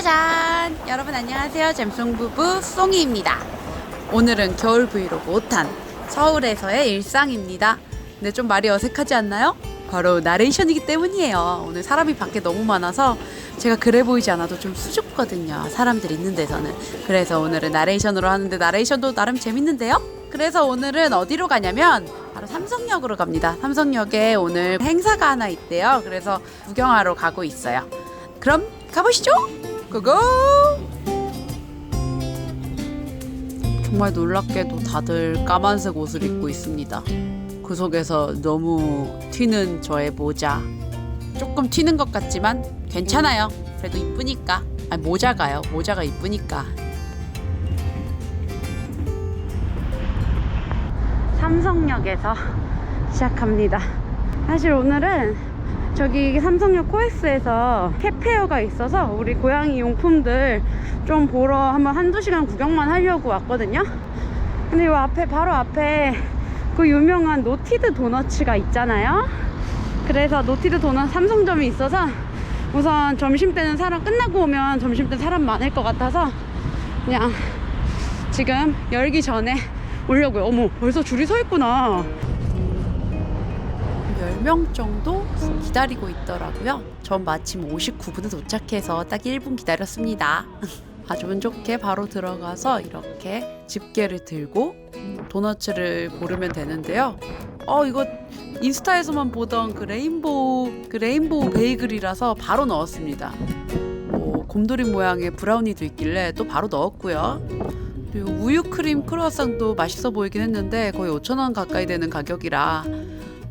짜잔! 여러분 안녕하세요. 잼송 부부 송이입니다. 오늘은 겨울 브이로그 5탄 서울에서의 일상입니다. 근데 좀 말이 어색하지 않나요? 바로 나레이션이기 때문이에요. 오늘 사람이 밖에 너무 많아서 제가 그래 보이지 않아도 좀 수줍거든요. 사람들 있는 데서는. 그래서 오늘은 나레이션으로 하는데 나레이션도 나름 재밌는데요? 그래서 오늘은 어디로 가냐면 바로 삼성역으로 갑니다. 삼성역에 오늘 행사가 하나 있대요. 그래서 구경하러 가고 있어요. 그럼 가보시죠. 고고. 정말 놀랍게도 다들 까만색 옷을 입고 있습니다. 그 속에서 너무 튀는 저의 모자. 조금 튀는 것 같지만 괜찮아요. 그래도 이쁘니까. 아니 모자가요. 모자가 이쁘니까. 삼성역에서 시작합니다. 사실 오늘은 저기 삼성역 코엑스에서 캣페어가 있어서 우리 고양이 용품들 좀 보러 한번 한두 시간 구경만 하려고 왔거든요. 근데 이 앞에, 바로 앞에 그 유명한 노티드 도너츠가 있잖아요. 그래서 노티드 도넛 삼성점이 있어서 우선 점심 때는 사람 끝나고 오면 점심 때 사람 많을 것 같아서 그냥 지금 열기 전에 오려고요. 어머, 벌써 줄이 서 있구나. 10명 정도 기다리고 있더라고요. 전 마침 59분에 도착해서 딱 1분 기다렸습니다. 아주 운 좋게 바로 들어가서 이렇게 집게를 들고 도너츠를 고르면 되는데요. 어, 이거 인스타에서만 보던 그 레인보우, 그 레인보우 베이글이라서 바로 넣었습니다. 뭐, 곰돌이 모양의 브라우니도 있길래 또 바로 넣었고요. 그리고 우유 크림 크루아상도 맛있어 보이긴 했는데 거의 5,000원 가까이 되는 가격이라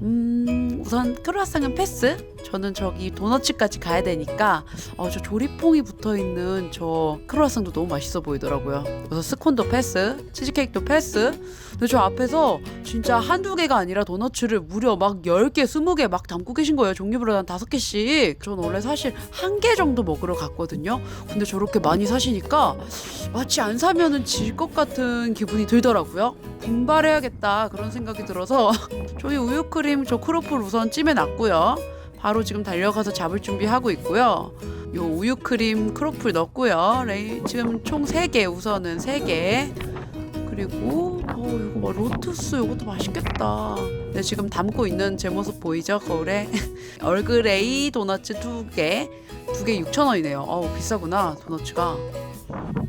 음 우선 크루아상은 패스 저는 저기 도너츠까지 가야 되니까 어, 저 조리퐁이 붙어 있는 저 크루아상도 너무 맛있어 보이더라고요. 그래서 스콘도 패스 치즈케이크도 패스. 근데 저 앞에서 진짜 한두 개가 아니라 도너츠를 무려 막 10개, 20개 막 담고 계신 거예요. 종류별로 한 5개씩. 전 원래 사실 한 개 정도 먹으러 갔거든요. 근데 저렇게 많이 사시니까 마치 안 사면은 질 것 같은 기분이 들더라고요. 분발해야겠다 그런 생각이 들어서 저희 우유크림 저 크로플 우선 찜해 놨고요. 바로 지금 달려가서 잡을 준비하고 있고요. 요 우유 크림 크로플 넣고요. 레이 지금 총 3개 우선은 3개. 그리고 어 이거 뭐 로투스 이것도 맛있겠다. 네, 지금 담고 있는 제 모습 보이죠 거울에 얼그레이 도너츠 두 개, 두 개 6,000원이네요. 어우 비싸구나 도너츠가.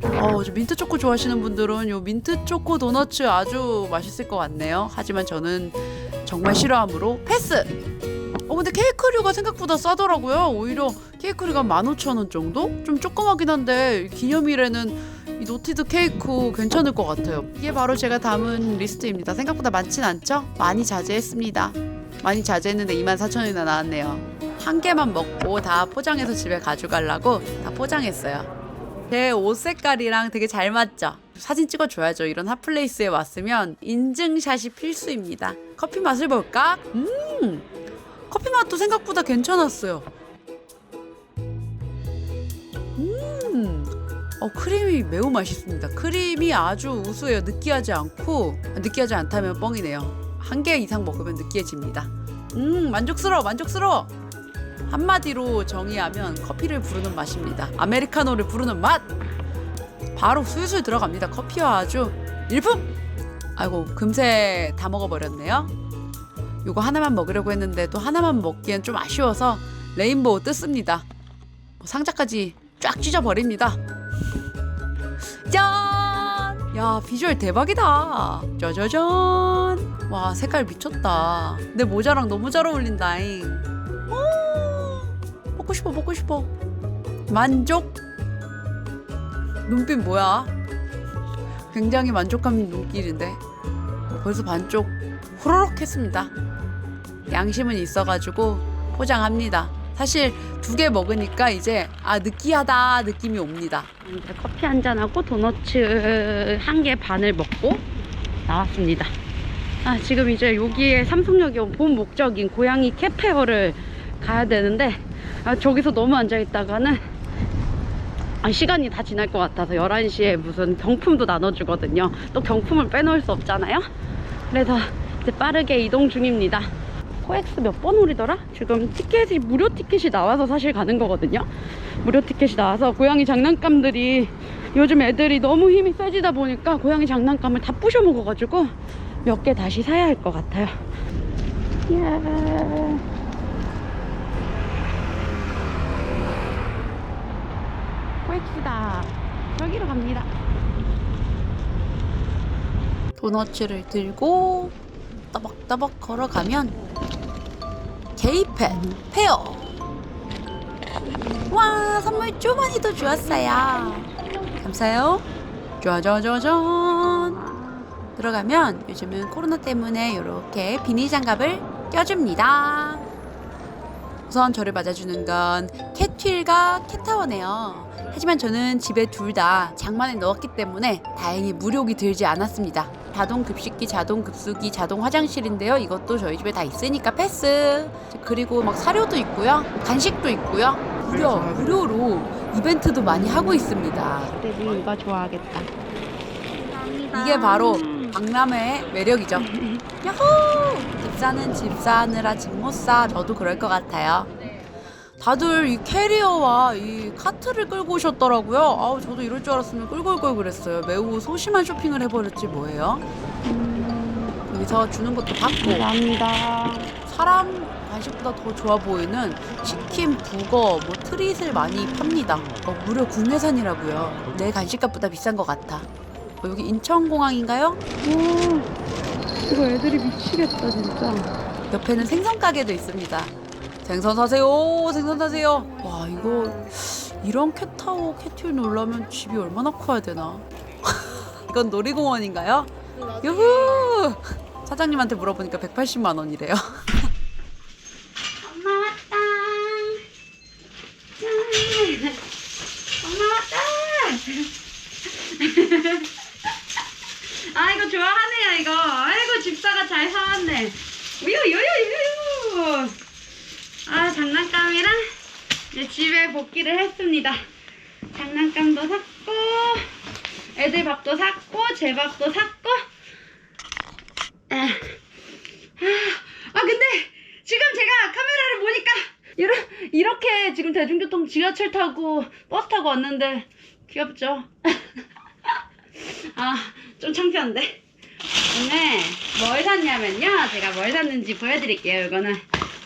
어, 저 민트 초코 좋아하시는 분들은 요 민트 초코 도너츠 아주 맛있을 것 같네요. 하지만 저는 정말 싫어하므로 패스. 어 근데 케이크류가 생각보다 싸더라고요. 오히려 케이크류가 15,000원 정도? 좀 조그마긴 한데 기념일에는 이 노티드 케이크 괜찮을 것 같아요. 이게 바로 제가 담은 리스트입니다. 생각보다 많진 않죠? 많이 자제했습니다. 많이 자제했는데 24,000원이나 나왔네요. 한 개만 먹고 다 포장해서 집에 가져가려고 다 포장했어요. 제 옷 색깔이랑 되게 잘 맞죠? 사진 찍어줘야죠. 이런 핫플레이스에 왔으면 인증샷이 필수입니다. 커피 맛을 볼까? 음, 커피 맛도 생각보다 괜찮았어요. 음, 어, 크림이 매우 맛있습니다. 크림이 아주 우수해요. 느끼하지 않고, 느끼하지 않다면 뻥이네요. 한 개 이상 먹으면 느끼해집니다. 음, 만족스러워, 만족스러워! 한마디로 정의하면 커피를 부르는 맛입니다. 아메리카노를 부르는 맛! 바로 술술 들어갑니다. 커피와 아주 일품! 아이고, 금세 다 먹어버렸네요. 요거 하나만 먹으려고 했는데 또 하나만 먹기엔 좀 아쉬워서 레인보우 뜯습니다. 뭐 상자까지 쫙 찢어버립니다. 짠! 야, 비주얼 대박이다. 짜자잔. 와, 색깔 미쳤다. 내 모자랑 너무 잘 어울린다잉. 오, 먹고 싶어, 먹고 싶어. 만족. 눈빛 뭐야? 굉장히 만족감 눈길인데 벌써 반쪽 호로록 했습니다. 양심은 있어가지고 포장합니다. 사실 두 개 먹으니까 이제 아 느끼하다 느낌이 옵니다. 이제 커피 한 잔하고 도너츠 한 개 반을 먹고 나왔습니다. 아 지금 이제 여기에 삼성역에 온 본 목적인 고양이 캐페어를 가야 되는데 아, 저기서 너무 앉아 있다가는 아, 시간이 다 지날 것 같아서 11시에 무슨 경품도 나눠주거든요. 또 경품을 빼놓을 수 없잖아요. 그래서 이제 빠르게 이동 중입니다. 코엑스 몇 번 홀이더라? 지금 티켓이 무료 티켓이 나와서 사실 가는 거거든요. 무료 티켓이 나와서 고양이 장난감들이 요즘 애들이 너무 힘이 세지다 보니까 고양이 장난감을 다 부셔 먹어가지고 몇 개 다시 사야 할 것 같아요. 이야. 코엑스다. 여기로 갑니다. 도너츠를 들고 떠벅떠벅 걸어가면 게이펫 페어 와 선물 쪼만이도 주었어요 감사해요 짜자자잔 들어가면 요즘은 코로나 때문에 이렇게 비닐 장갑을 껴줍니다 우선 저를 맞아주는 건 캣휠과 캣타워네요 하지만 저는 집에 둘 다 장만에 넣었기 때문에 다행히 무료기 들지 않았습니다. 자동 급식기, 자동 급수기, 자동 화장실인데요. 이것도 저희 집에 다 있으니까 패스. 그리고 막 사료도 있고요. 간식도 있고요. 무료, 무료로 이벤트도 많이 하고 있습니다. 데뷔 이거 좋아하겠다. 이게 바로 박람회의 매력이죠. 야호! 집사는 집사하느라 집 못 사. 저도 그럴 것 같아요. 다들 이 캐리어와 이 카트를 끌고 오셨더라고요. 아우 저도 이럴 줄 알았으면 끌고 올 걸 그랬어요. 매우 소심한 쇼핑을 해버렸지 뭐예요. 여기서 주는 것도 받고. 감사합니다. 사람 간식보다 더 좋아 보이는 치킨, 북어, 뭐 트릿을 많이 팝니다. 어, 무려 국내산이라고요. 내 간식값보다 비싼 것 같아. 어, 여기 인천공항인가요? 이거 애들이 미치겠다 진짜. 옆에는 생선 가게도 있습니다. 생선 사세요, 생선 사세요. 와 이거 이런 캣타워 캣휠 놀라면 집이 얼마나 커야 되나? 이건 놀이공원인가요? 유후! 사장님한테 물어보니까 180만 원이래요. 엄마 왔다. 짠. 엄마 왔다. 아 이거 좋아하네요 이거. 아이고 집사가 잘 사왔네. 우유 유유 유유. 아 장난감이랑 이제 집에 복귀를 했습니다. 장난감도 샀고 애들 밥도 샀고 제 밥도 샀고. 아, 아 근데 지금 제가 카메라를 보니까 이렇게 지금 대중교통 지하철 타고 버스 타고 왔는데 귀엽죠? 아 좀 창피한데 오늘 뭘 샀냐면요 제가 뭘 샀는지 보여드릴게요 이거는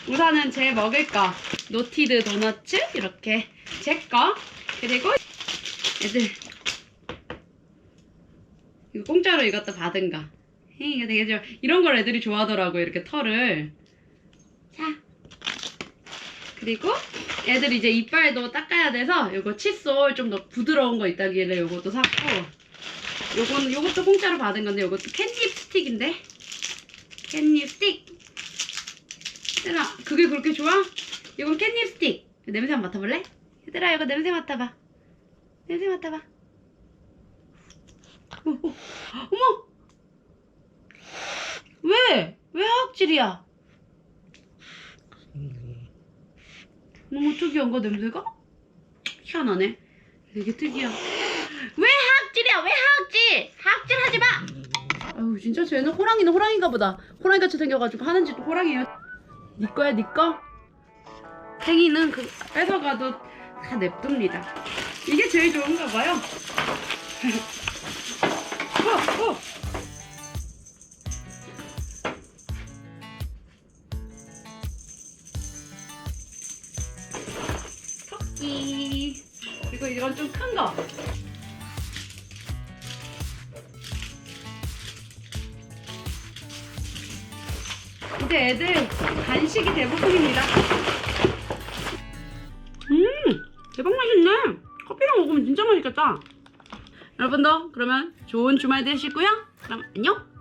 우선은 제 먹을 거. 노티드 도너츠 이렇게 제 거. 그리고 애들. 이거 공짜로 이것도 받은 거. 헤이, 이거 되게 좋아. 이런 걸 애들이 좋아하더라고요 이렇게 털을. 자. 그리고 애들 이제 이빨도 닦아야 돼서 요거 칫솔 좀 더 부드러운 거 있다길래 요것도 샀고. 요건 요것도 공짜로 받은 건데 요것도 캣닙 스틱인데. 캣닙 스틱 얘들아. 그게 그렇게 좋아? 이건 캣닙 스틱. 냄새 한번 맡아볼래? 얘들아 이거 냄새 맡아봐. 냄새 맡아봐. 어, 어, 어머! 왜? 왜 하악질이야? 너무 특이한가 냄새가? 희한하네. 되게 특이야 왜 하악질이야? 왜 하악질? 하악질 하지마! 아유 진짜 쟤는 호랑이는 호랑이인가 보다. 호랑이 같이 생겨가지고 하는 짓도 호랑이에요 니 거야 니거 팽이는 그 뺏어가도 다 냅둡니다 이게 제일 좋은가 봐요 어, 어. 토끼 그리고 이건 좀 큰 거. 이제 애들 간식이 대부분입니다. 음, 대박 맛있네. 커피랑 먹으면 진짜 맛있겠다. 여러분도 그러면 좋은 주말 되시고요. 그럼 안녕.